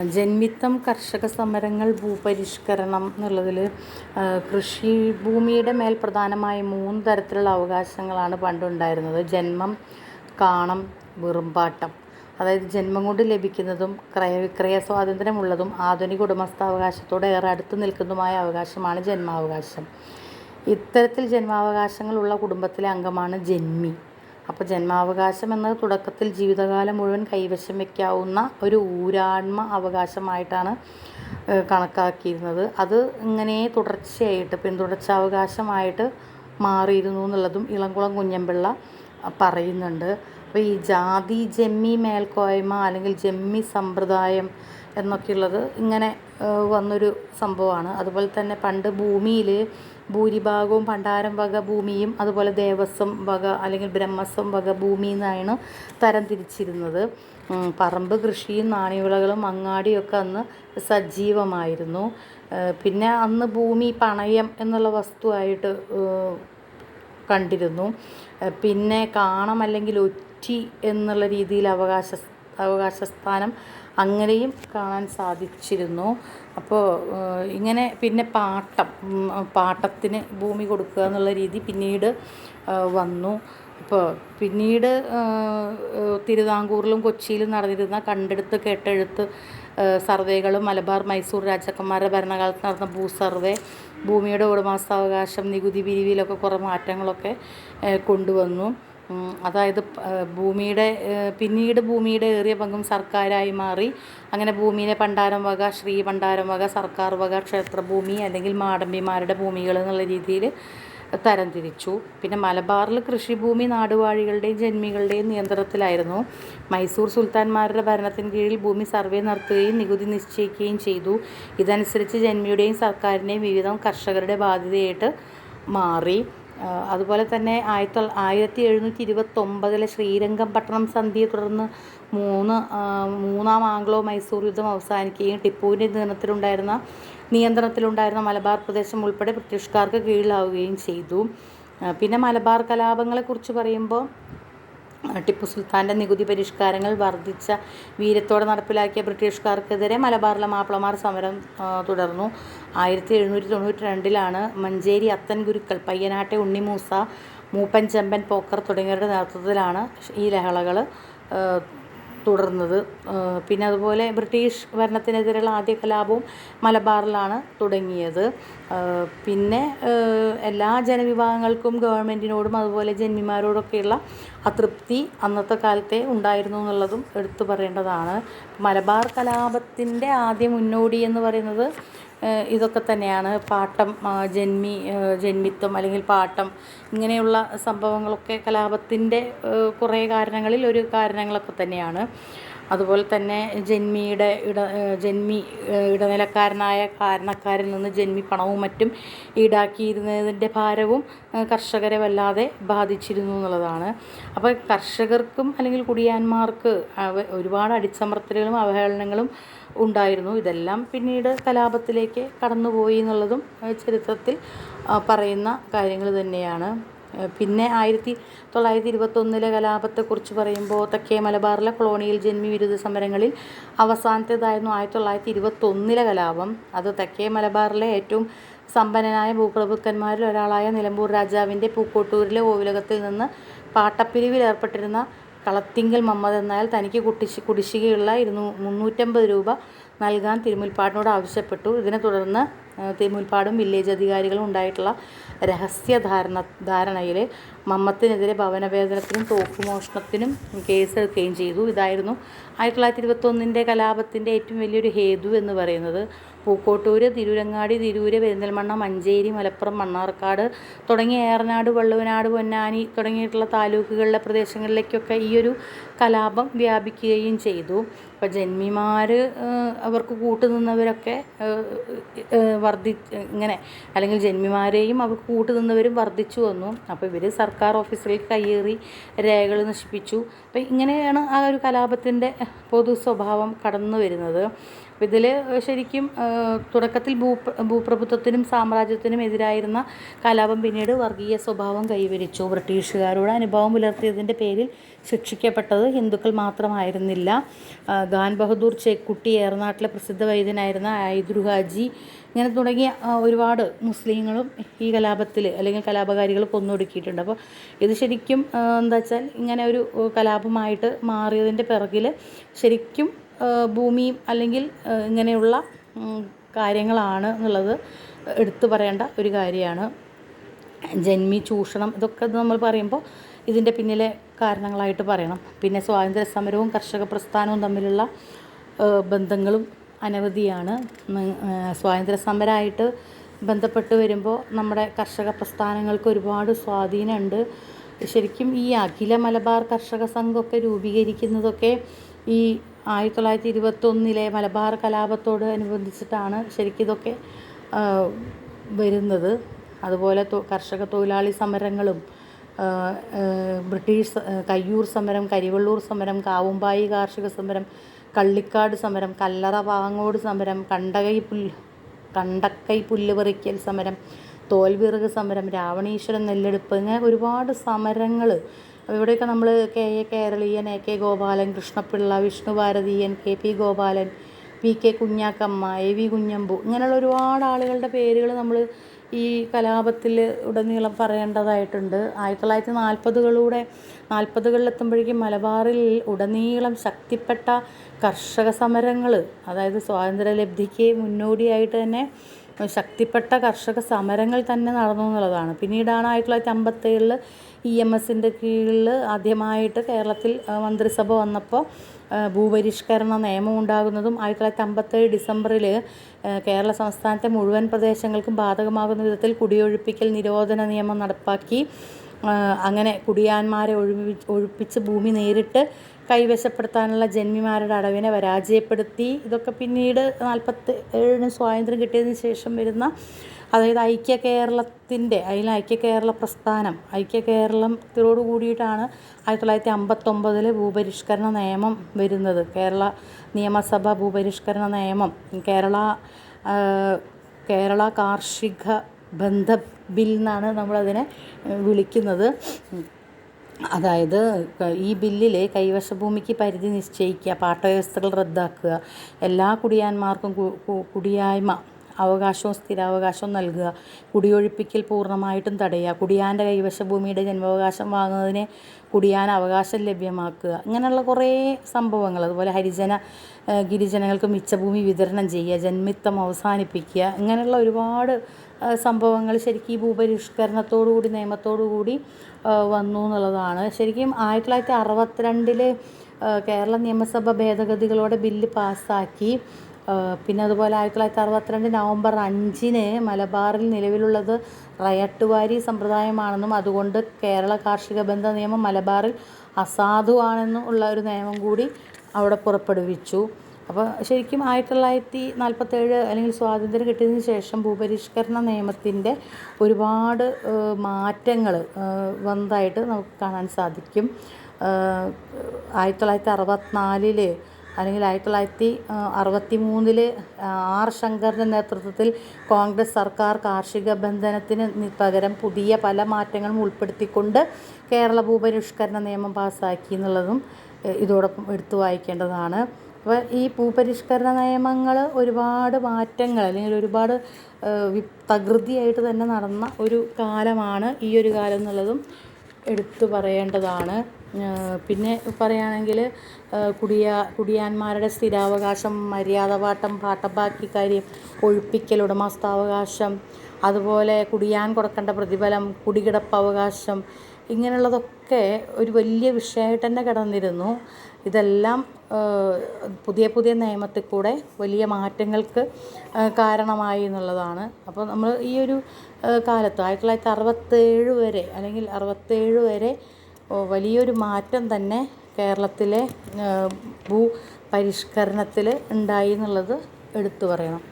ജന്മിത്തം കർഷക സമരങ്ങൾ ഭൂപരിഷ്കരണം എന്നുള്ളതിൽ കൃഷി ഭൂമിയുടെ മേൽ പ്രധാനമായും മൂന്ന് തരത്തിലുള്ള അവകാശങ്ങളാണ് പണ്ടുണ്ടായിരുന്നത്. ജന്മം കാണം വെറുമ്പാട്ടം. അതായത് ജന്മം കൊണ്ട് ലഭിക്കുന്നതും ക്രയവിക്രയ സ്വാതന്ത്ര്യമുള്ളതും ആധുനിക ഉടമസ്ഥാവകാശത്തോടെ ഏറെ അടുത്ത് നിൽക്കുന്നതുമായ അവകാശമാണ് ജന്മാവകാശം. ഇത്തരത്തിൽ ജന്മാവകാശങ്ങളുള്ള കുടുംബത്തിലെ അംഗമാണ് ജന്മി. അപ്പോൾ ജന്മാവകാശം എന്നത് തുടക്കത്തിൽ ജീവിതകാലം മുഴുവൻ കൈവശം വയ്ക്കാവുന്ന ഒരു ഊരാൺമ അവകാശമായിട്ടാണ് കണക്കാക്കിയിരുന്നത്. അത് ഇങ്ങനെ തുടർച്ചയായിട്ട് പിന്തുടർച്ചാവകാശമായിട്ട് മാറിയിരുന്നു എന്നുള്ളതും ഇളംകുളം കുഞ്ഞമ്പിള്ള പറയുന്നുണ്ട്. അപ്പോൾ ഈ ജാതി ജമ്മി മേൽക്കോയ്മ അല്ലെങ്കിൽ ജമ്മി സമ്പ്രദായം എന്നൊക്കെയുള്ളത് ഇങ്ങനെ വന്നൊരു സംഭവമാണ്. അതുപോലെ തന്നെ പണ്ട് ഭൂമിയിൽ ഭൂരിഭാഗവും പണ്ടാരം വക ഭൂമിയും അതുപോലെ ദേവസ്വം വക അല്ലെങ്കിൽ ബ്രഹ്മസ്വം വക ഭൂമി എന്നാണ് തരം തിരിച്ചിരുന്നത്. പറമ്പ് കൃഷിയും നാണ്യവിളകളും അങ്ങാടിയൊക്കെ അന്ന് സജീവമായിരുന്നു. പിന്നെ അന്ന് ഭൂമി പണയം എന്നുള്ള വസ്തുവായിട്ട് കണ്ടിരുന്നു. പിന്നെ കാണം അല്ലെങ്കിൽ ഒറ്റി എന്നുള്ള രീതിയിൽ അവകാശ അവകാശസ്ഥാനം അങ്ങനെയും കാണാൻ സാധിച്ചിരുന്നു. അപ്പോൾ ഇങ്ങനെ പിന്നെ പാട്ടം പാട്ടത്തിന് ഭൂമി കൊടുക്കുക എന്നുള്ള രീതി പിന്നീട് വന്നു. അപ്പോൾ പിന്നീട് തിരുവിതാംകൂറിലും കൊച്ചിയിലും നടന്നിരുന്ന കണ്ടെടുത്ത് കേട്ടെഴുത്ത് സർവേകളും മലബാർ മൈസൂർ രാജാക്കന്മാരുടെ ഭരണകാലത്ത് നടന്ന ഭൂ സർവേ ഭൂമിയുടെ ഉടമസ്ഥാവകാശം നികുതി പിരിവിലൊക്കെ കുറേ മാറ്റങ്ങളൊക്കെ കൊണ്ടുവന്നു. അതായത് ഭൂമിയുടെ പിന്നീട് ഭൂമിയുടെ ഏറിയ പങ്കും സർക്കാരായി മാറി. അങ്ങനെ ഭൂമിയിലെ പണ്ടാരം വക ശ്രീ പണ്ടാരം വക സർക്കാർ വക ക്ഷേത്രഭൂമി അല്ലെങ്കിൽ മാടമ്പിമാരുടെ ഭൂമികൾ എന്നുള്ള രീതിയിൽ തരംതിരിച്ചു പിന്നെ മലബാറിൽ കൃഷിഭൂമി നാടുവാഴികളുടെയും ജന്മികളുടെയും നിയന്ത്രണത്തിലായിരുന്നു. മൈസൂർ സുൽത്താൻമാരുടെ ഭരണത്തിന് കീഴിൽ ഭൂമി സർവേ നടത്തുകയും നികുതി നിശ്ചയിക്കുകയും ചെയ്തു. ഇതനുസരിച്ച് ജന്മിയുടെയും സർക്കാരിന്റെയും വിവിധം കർഷകരുടെ ബാധ്യതയായിട്ട് മാറി. അതുപോലെ തന്നെ ആയിരത്തി ആയിരത്തി എഴുന്നൂറ്റി ഇരുപത്തൊമ്പതിലെ ശ്രീരംഗം പട്ടണം സന്ധിയെ തുടർന്ന് മൂന്ന് മൂന്നാം ആംഗ്ലോ മൈസൂർ യുദ്ധം അവസാനിക്കുകയും ടിപ്പുവിന്റെ നിയന്ത്രണത്തിലുണ്ടായിരുന്ന നിയന്ത്രണത്തിലുണ്ടായിരുന്ന മലബാർ പ്രദേശം ഉൾപ്പെടെ ബ്രിട്ടീഷുകാർക്ക് കീഴിലാവുകയും ചെയ്തു. പിന്നെ മലബാർ കലാപങ്ങളെക്കുറിച്ച് പറയുമ്പോൾ ടിപ്പു സുൽത്താന്റെ നികുതി പരിഷ്കാരങ്ങൾ വർദ്ധിച്ച വീരത്തോടെ നടപ്പിലാക്കിയ ബ്രിട്ടീഷുകാർക്കെതിരെ മലബാറിലെ മാപ്പിളമാർ സമരം തുടർന്നു. ആയിരത്തി എഴുന്നൂറ്റി തൊണ്ണൂറ്റി രണ്ടിലാണ് മഞ്ചേരി അത്തൻ ഗുരുക്കൾ പയ്യനാട്ടെ ഉണ്ണിമൂസ മൂപ്പൻ ചെമ്പൻ പോക്കർ തുടങ്ങിയവരുടെ നേതൃത്വത്തിലാണ് ഈ ലഹളകൾ തുടർന്നത്. പിന്നെ അതുപോലെ ബ്രിട്ടീഷ് ഭരണത്തിനെതിരെയുള്ള ആദ്യ കലാപവും മലബാറിലാണ് തുടങ്ങിയത്. പിന്നെ എല്ലാ ജനവിഭാഗങ്ങൾക്കും ഗവൺമെന്റിനോടും അതുപോലെ ജന്മിമാരോടൊക്കെയുള്ള അതൃപ്തി അന്നത്തെ കാലത്തെ ഉണ്ടായിരുന്നു എന്നുള്ളതും എടുത്തു പറയേണ്ടതാണ്. മലബാർ കലാപത്തിന്റെ ആദ്യ മുന്നോടി എന്ന് പറയുന്നത് ഇതൊക്കെ തന്നെയാണ്. പാട്ടം ജന്മി ജന്മിത്വം അല്ലെങ്കിൽ പാട്ടം ഇങ്ങനെയുള്ള സംഭവങ്ങളൊക്കെ കലാപത്തിന്റെ കുറേ കാരണങ്ങളിൽ ഒരു കാരണങ്ങളൊക്കെ തന്നെയാണ്. അതുപോലെ തന്നെ ജന്മിയുടെ ഇട ജന്മി ഇടനിലക്കാരനായ കാരണക്കാരിൽ നിന്ന് ജന്മി പണവും മറ്റും ഈടാക്കിയിരുന്നതിന്റെ ഭാരവും കർഷകരെ വല്ലാതെ ബാധിച്ചിരുന്നു എന്നുള്ളതാണ്. അപ്പോൾ കർഷകർക്കും അല്ലെങ്കിൽ കുടിയാന്മാർക്ക് ഒരുപാട് അടിച്ചമർത്തലുകളും അവഹേളനങ്ങളും ഉണ്ടായിരുന്നു. ഇതെല്ലാം പിന്നീട് കലാപത്തിലേക്ക് കടന്നുപോയി എന്നുള്ളതും ചരിത്രത്തിൽ പറയുന്ന കാര്യങ്ങൾ തന്നെയാണ്. പിന്നെ ആയിരത്തി തൊള്ളായിരത്തി ഇരുപത്തൊന്നിലെ കലാപത്തെക്കുറിച്ച് പറയുമ്പോൾ തെക്കേ മലബാറിലെ കൊളോണിയൽ ജന്മി വിരുദ്ധ സമരങ്ങളിൽ അവസാനത്തേതായിരുന്നു ആയിരത്തി തൊള്ളായിരത്തി ഇരുപത്തൊന്നിലെ കലാപം. അത് തെക്കേ മലബാറിലെ ഏറ്റവും സമ്പന്നനായ ഭൂപ്രഭുക്കന്മാരിൽ ഒരാളായ നിലമ്പൂർ രാജാവിന്റെ പൂക്കോട്ടൂരിലെ ഓവിലകത്തിൽ നിന്ന് പാട്ടപ്പിരിവിൽ ഏർപ്പെട്ടിരുന്ന കളത്തിങ്കൽ മമ്മദ് എന്നാൽ തനിക്ക് കുട്ടിശ് കുടിശ്ശികയുള്ള ഇരുന്നൂ മുന്നൂറ്റമ്പത് രൂപ നൽകാൻ തിരുമുൽപ്പാടിനോട് ആവശ്യപ്പെട്ടു. ഇതിനെ തുടർന്ന് തിരുമുൽപ്പാടും വില്ലേജ് അധികാരികളും ഉണ്ടായിട്ടുള്ള രഹസ്യ ധാരണ ധാരണയിൽ മമ്മത്തിനെതിരെ ഭവനവേദനത്തിനും തോക്കുമോഷണത്തിനും കേസെടുക്കുകയും ചെയ്തു. ഇതായിരുന്നു ആയിരത്തി തൊള്ളായിരത്തി ഇരുപത്തൊന്നിന്റെ കലാപത്തിന്റെ ഏറ്റവും വലിയൊരു ഹേതു എന്ന് പറയുന്നത്. പൂക്കോട്ടൂര് തിരൂരങ്ങാടി തിരൂര് പെരിന്തൽമണ്ണ മഞ്ചേരി മലപ്പുറം മണ്ണാർക്കാട് തുടങ്ങിയ ഏറനാട് വള്ളുവനാട് പൊന്നാനി തുടങ്ങിയിട്ടുള്ള താലൂക്കുകളിലെ പ്രദേശങ്ങളിലേക്കൊക്കെ ഈ ഒരു കലാപം വ്യാപിക്കുകയും ചെയ്തു. അപ്പോൾ ജന്മിമാർ അവർക്ക് കൂട്ടുനിന്നവരൊക്കെ വർദ്ധി ഇങ്ങനെ അല്ലെങ്കിൽ ജന്മിമാരെയും അവർക്ക് കൂട്ടുനിന്നവരും വർദ്ധിച്ചു വന്നു. അപ്പോൾ ഇവർ സർക്കാർ ഓഫീസുകളിൽ കയ്യേറി രേഖകൾ നശിപ്പിച്ചു. അപ്പം ഇങ്ങനെയാണ് ആ ഒരു കലാപത്തിന്റെ പൊതു സ്വഭാവം കടന്നു വരുന്നത് ഇതിൽ ശരിക്കും തുടക്കത്തിൽ ഭൂ ഭൂപ്രഭുത്വത്തിനും സാമ്രാജ്യത്തിനും എതിരായിരുന്ന കലാപം പിന്നീട് വർഗീയ സ്വഭാവം കൈവരിച്ചു. ബ്രിട്ടീഷുകാരോട് അനുഭവം പുലർത്തിയതിന്റെ പേരിൽ ശിക്ഷിക്കപ്പെട്ടത് ഹിന്ദുക്കൾ മാത്രമായിരുന്നില്ല. ഖാൻ ബഹദൂർ ചേക്കുട്ടി ഏറനാട്ടിലെ പ്രസിദ്ധ വൈദ്യനായിരുന്ന ഐദുർ ഹാജി ഇങ്ങനെ തുടങ്ങിയ ഒരുപാട് മുസ്ലിങ്ങളും ഈ കലാപത്തിൽ അല്ലെങ്കിൽ കലാപകാരികൾ കൊന്നൊടുക്കിയിട്ടുണ്ട്. അപ്പോൾ ഇത് ശരിക്കും എന്താ വെച്ചാൽ ഇങ്ങനെ ഒരു കലാപമായിട്ട് മാറിയതിന്റെ പിറകിൽ ശരിക്കും ഭൂമിയും അല്ലെങ്കിൽ ഇങ്ങനെയുള്ള കാര്യങ്ങളാണ് എന്നുള്ളത് എടുത്തു പറയേണ്ട ഒരു കാര്യമാണ്. ജന്മി ചൂഷണം ഇതൊക്കെ നമ്മൾ പറയുമ്പോൾ ഇതിന്റെ പിന്നിലെ കാരണങ്ങളായിട്ട് പറയണം. പിന്നെ സ്വാതന്ത്ര്യ സമരവും കർഷക പ്രസ്ഥാനവും തമ്മിലുള്ള ബന്ധങ്ങളും അനവധിയാണ്. സ്വാതന്ത്ര്യ സമരമായിട്ട് ബന്ധപ്പെട്ട് വരുമ്പോൾ നമ്മുടെ കർഷക പ്രസ്ഥാനങ്ങൾക്ക് ഒരുപാട് സ്വാധീനമുണ്ട്. ശരിക്കും ഈ അഖില മലബാർ കർഷക സംഘമൊക്കെ രൂപീകരിക്കുന്നതൊക്കെ ഈ ആയിരത്തി തൊള്ളായിരത്തി ഇരുപത്തൊന്നിലെ മലബാർ കലാപത്തോട് അനുബന്ധിച്ചിട്ടാണ് ശരിക്കും ഇതൊക്കെ വരുന്നത്. അതുപോലെ കർഷക തൊഴിലാളി സമരങ്ങളും ബ്രിട്ടീഷ് കയ്യൂർ സമരം കരിവള്ളൂർ സമരം കാവുമ്പായി കാർഷിക സമരം കള്ളിക്കാട് സമരം കല്ലറ പാങ്ങോട് സമരം കണ്ടകൈ പുല്ല് കണ്ടക്കൈ പുല്ല് പറിക്കൽ സമരം തോൽവിറക് സമരം രാവണീശ്വരൻ നെല്ലെടുപ്പ് ഇങ്ങനെ ഒരുപാട് സമരങ്ങൾ ഇവിടെയൊക്കെ നമ്മൾ K A Keraleeyan A K Gopalan Krishnapillai Vishnu Bharatheeyan K P Gopalan P K Kunjakkamma A V Kunhambu ഇങ്ങനെയുള്ള ഒരുപാട് ആളുകളുടെ പേരുകൾ നമ്മൾ ഈ കലാപത്തിൽ ഉടനീളം പറയേണ്ടതായിട്ടുണ്ട്. ആയിരത്തി തൊള്ളായിരത്തി നാൽപ്പതുകളിലൂടെ നാൽപ്പതുകളിലെത്തുമ്പോഴേക്കും മലബാറിൽ ഉടനീളം ശക്തിപ്പെട്ട കർഷക സമരങ്ങൾ അതായത് സ്വാതന്ത്ര്യലബ്ധിക്ക് മുന്നോടിയായിട്ട് തന്നെ ശക്തിപ്പെട്ട കർഷക സമരങ്ങൾ തന്നെ നടന്നു എന്നുള്ളതാണ്. പിന്നീടാണ് ആയിരത്തി തൊള്ളായിരത്തി അമ്പത്തേഴിൽ ഇ എം എസിന്റെ കീഴിൽ ആദ്യമായിട്ട് കേരളത്തിൽ മന്ത്രിസഭ വന്നപ്പോൾ ഭൂപരിഷ്കരണ നിയമം ഉണ്ടാകുന്നതും ആയിരത്തി തൊള്ളായിരത്തി അമ്പത്തേഴ് ഡിസംബറിൽ കേരള സംസ്ഥാനത്തെ മുഴുവൻ പ്രദേശങ്ങൾക്കും ബാധകമാകുന്ന വിധത്തിൽ കുടിയൊഴിപ്പിക്കൽ നിരോധന നിയമം നടപ്പാക്കി. അങ്ങനെ കുടിയാന്മാരെ ഒഴിപ്പി ഒഴിപ്പിച്ച് ഭൂമി നേരിട്ട് കൈവശപ്പെടുത്താനുള്ള ജന്മിമാരുടെ അടവിനെ പരാജയപ്പെടുത്തി. ഇതൊക്കെ പിന്നീട് നാൽപ്പത്തി ഏഴിന് സ്വാതന്ത്ര്യം കിട്ടിയതിന് ശേഷം വരുന്ന അതായത് ഐക്യ കേരളത്തിന്റെ അതിൽ ഐക്യ കേരള പ്രസ്ഥാനം ഐക്യ കേരളത്തിനോട് കൂടിയിട്ടാണ് ആയിരത്തി തൊള്ളായിരത്തി അമ്പത്തൊമ്പതിൽ ഭൂപരിഷ്കരണ നിയമം വരുന്നത്. കേരള നിയമസഭ ഭൂപരിഷ്കരണ നിയമം. കേരള കേരള കാർഷിക ബന്ധ ബിൽ എന്നാണ് നമ്മളതിനെ വിളിക്കുന്നത്. അതായത് ഈ ബില്ലിലെ കൈവശ ഭൂമിക്ക് പരിധി നിശ്ചയിക്കുക പാട്ടവ്യവസ്ഥകൾ റദ്ദാക്കുക എല്ലാ കുടിയാന്മാർക്കും കുടിയായ്മ അവകാശവും സ്ഥിരാവകാശവും നൽകുക കുടിയൊഴിപ്പിക്കൽ പൂർണമായിട്ടും തടയുക കുടിയാന്റെ കൈവശ ഭൂമിയുടെ ജന്മാവകാശം വാങ്ങുന്നതിന് കുടിയാൻ അവകാശം ലഭ്യമാക്കുക. ഇങ്ങനെയുള്ള കുറേ സംഭവങ്ങൾ. അതുപോലെ ഹരിജന ഗിരിജനങ്ങൾക്ക് മിച്ചഭൂമി വിതരണം ചെയ്യുക ജന്മിത്തം അവസാനിപ്പിക്കുക. ഇങ്ങനെയുള്ള ഒരുപാട് സംഭവങ്ങൾ ശരിക്കും ഈ ഭൂപരിഷ്കരണത്തോടു കൂടി നിയമത്തോടു കൂടി ആ, വന്നു എന്നുള്ളതാണ്. ശരിക്കും ആയിരത്തി തൊള്ളായിരത്തി അറുപത്തിരണ്ടിൽ കേരള നിയമസഭ ഭേദഗതികളോടെ ബില്ല് പാസ്സാക്കി. പിന്നെ അതുപോലെ ആയിരത്തി തൊള്ളായിരത്തി അറുപത്തിരണ്ട് നവംബർ അഞ്ചിന് മലബാറിൽ നിലവിലുള്ളത് റയട്ടുവാരി സമ്പ്രദായമാണെന്നും അതുകൊണ്ട് കേരള കാർഷിക ബന്ധ നിയമം മലബാറിൽ അസാധുവാണെന്നും ഉള്ള ഒരു നിയമം കൂടി അവിടെ പുറപ്പെടുവിച്ചു. അപ്പോൾ ശരിക്കും ആയിരത്തി തൊള്ളായിരത്തി നാൽപ്പത്തേഴ് അല്ലെങ്കിൽ സ്വാതന്ത്ര്യം കിട്ടിയതിന് ശേഷം ഭൂപരിഷ്കരണ നിയമത്തിന്റെ ഒരുപാട് മാറ്റങ്ങൾ വന്നതായിട്ട് നമുക്ക് കാണാൻ സാധിക്കും. ആയിരത്തി തൊള്ളായിരത്തി അറുപത്തിനാലിൽ അല്ലെങ്കിൽ ആയിരത്തി തൊള്ളായിരത്തി അറുപത്തി മൂന്നിൽ ആർ ശങ്കറിന്റെ നേതൃത്വത്തിൽ കോൺഗ്രസ് സർക്കാർ കാർഷിക ബന്ധനത്തിന് പകരം പുതിയ പല മാറ്റങ്ങളും ഉൾപ്പെടുത്തിക്കൊണ്ട് കേരള ഭൂപരിഷ്കരണ നിയമം പാസ്സാക്കി എന്നുള്ളതും ഇതോടൊപ്പം എടുത്തു വായിക്കേണ്ടതാണ്. അപ്പോൾ ഈ ഭൂപരിഷ്കരണ നിയമങ്ങൾ ഒരുപാട് മാറ്റങ്ങൾ അല്ലെങ്കിൽ ഒരുപാട് തകൃതിയായിട്ട് തന്നെ നടന്ന ഒരു കാലമാണ് ഈ ഒരു കാലം എന്നുള്ളതും എടുത്തു പറയേണ്ടതാണ്. പിന്നെ പറയുകയാണെങ്കിൽ കുടിയ കുടിയാ കുടിയാന്മാരുടെ സ്ഥിരാവകാശം മര്യാദപാട്ടം പാട്ടബാക്കി കാര്യം ഒഴിപ്പിക്കൽ ഉടമസ്ഥാവകാശം അതുപോലെ കുടിയാൻ കൊടുക്കേണ്ട പ്രതിഫലം കുടികിടപ്പ് അവകാശം ഇങ്ങനെയുള്ളതൊക്കെ ഒരു വലിയ വിഷയമായിട്ട് തന്നെ കിടന്നിരുന്നു. ഇതെല്ലാം പുതിയ പുതിയ നിയമത്തിൽ കൂടെ വലിയ മാറ്റങ്ങൾക്ക് കാരണമായി എന്നുള്ളതാണ്. അപ്പോൾ നമ്മൾ ഈ ഒരു കാലത്ത് ആയിരത്തി തൊള്ളായിരത്തി അറുപത്തേഴ് വരെ അല്ലെങ്കിൽ അറുപത്തേഴ് വരെ വലിയൊരു മാറ്റം തന്നെ കേരളത്തിലെ ഏഹ് ഭൂ പരിഷ്കരണത്തിൽ ഉണ്ടായി എന്നുള്ളത് എടുത്തു പറയണം.